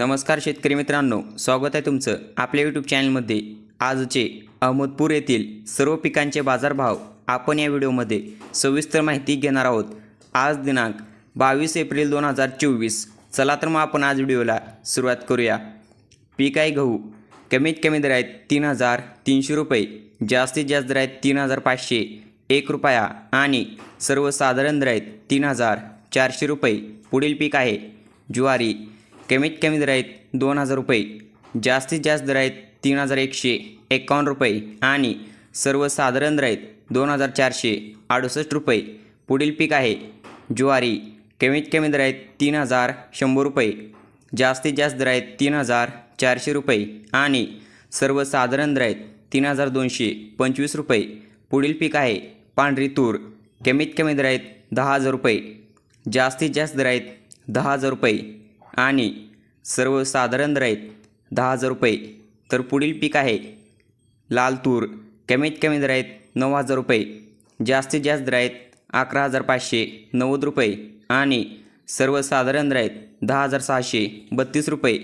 नमस्कार शेतकरी मित्रांनो स्वागत आहे तुमचं आपल्या यूट्यूब चॅनलमध्ये आजचे अहमदपूर येथील सर्व पिकांचे बाजारभाव आपण या व्हिडिओमध्ये सविस्तर माहिती घेणार आहोत. आज दिनांक बावीस एप्रिल दोन हजार चोवीस. चला तर मग आपण आज व्हिडिओला सुरुवात करूया. पीक आहे गहू कमीत कमी दर आहेत तीन हजार तीनशे रुपये जास्तीत जास्त दर आहेत तीन हजार पाचशे एक रुपया आणि सर्वसाधारण दर आहेत तीन हजार चारशे रुपये. पुढील पीक आहे ज्वारी कमीत कमी दर आहेत दोन हजार रुपये जास्तीत जास्त दर आहेत तीन हजार एकशे एकावन्न रुपये आणि सर्वसाधारण दर आहेत दोन हजार चारशे अडुसष्ट रुपये. पुढील पीक आहे ज्वारी कमीत कमी दर आहेत तीन हजार शंभर रुपये जास्तीत जास्त दर आहेत तीन हजार चारशे रुपये आणि सर्वसाधारण दर आहेत तीन हजार दोनशे पंचवीस रुपये. पुढील पीक आहे पांढरी तूर कमीत कमी दर आहेत दहा हजार रुपये जास्तीत जास्त दर आहेत दहा हजार रुपये. आणि सर्वसाधारण दर आहेत दहा हजार रुपये. तर पुढील पीक आहे लाल तूर. कमीत कमी दर आहेत नऊ हजार रुपये. जास्तीत जास्त दर आहेत अकरा हजार पाचशे नव्वद रुपये. आणि सर्वसाधारण दर आहेत दहा हजार सहाशे बत्तीस रुपये.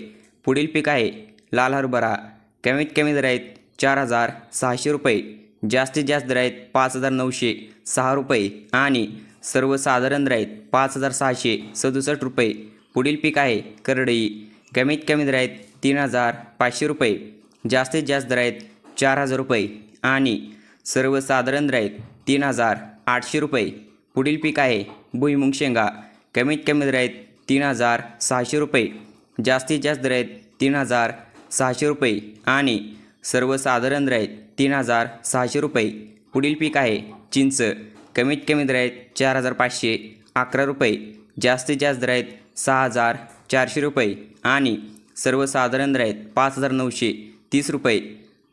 पुढील पीक आहे लाल हरभरा. कमीत कमी दर आहेत चार हजार सहाशे रुपये. जास्तीत जास्त दर आहेत पाच हजार नऊशे सहा रुपये. आणि सर्वसाधारण दर आहेत पाच हजार सहाशे सदुसष्ट रुपये. पुढील पीक आहे करडई. कमीत कमी दर आहेत तीन हजार पाचशे रुपये. जास्तीत जास्त दर आहेत चार हजार रुपये. आणि सर्वसाधारण दर आहेत तीन हजार आठशे रुपये. पुढील पीक आहे भुईमुंग शेंगा. कमीत कमी दर आहेत तीन हजार सहाशे रुपये. जास्तीत जास्त दर आहेत तीन हजार सहाशे रुपये. आणि सर्वसाधारण दर आहेत तीन हजार सहाशे रुपये. पुढील पीक आहे चिंच. कमीत कमी दर आहेत चार हजार पाचशे अकरा रुपये. जास्तीत जास्त दर आहेत सहा हजार चारशे रुपये आणि सर्वसाधारण दर आहेत पाच हजार नऊशे तीस रुपये.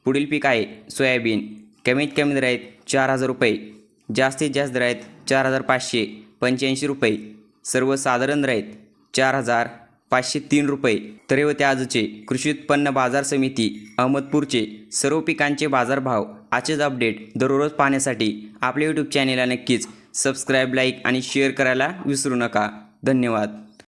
पुढील पीक आहे सोयाबीन. कमीत कमी दर आहेत चार हजार रुपये. जास्तीत जास्त दर आहेत चार हजार पाचशे पंच्याऐंशी रुपये. सर्वसाधारण दर आहेत चार हजार पाचशे तीन रुपये. तर होते आजचे कृषी उत्पन्न बाजार समिती अहमदपूरचे सर्व पिकांचे बाजारभाव आजचेच अपडेट दररोज पाहण्यासाठी आपल्या यूट्यूब चॅनेलला नक्कीच सबस्क्राईब लाईक आणि शेअर करायला विसरू नका. धन्यवाद.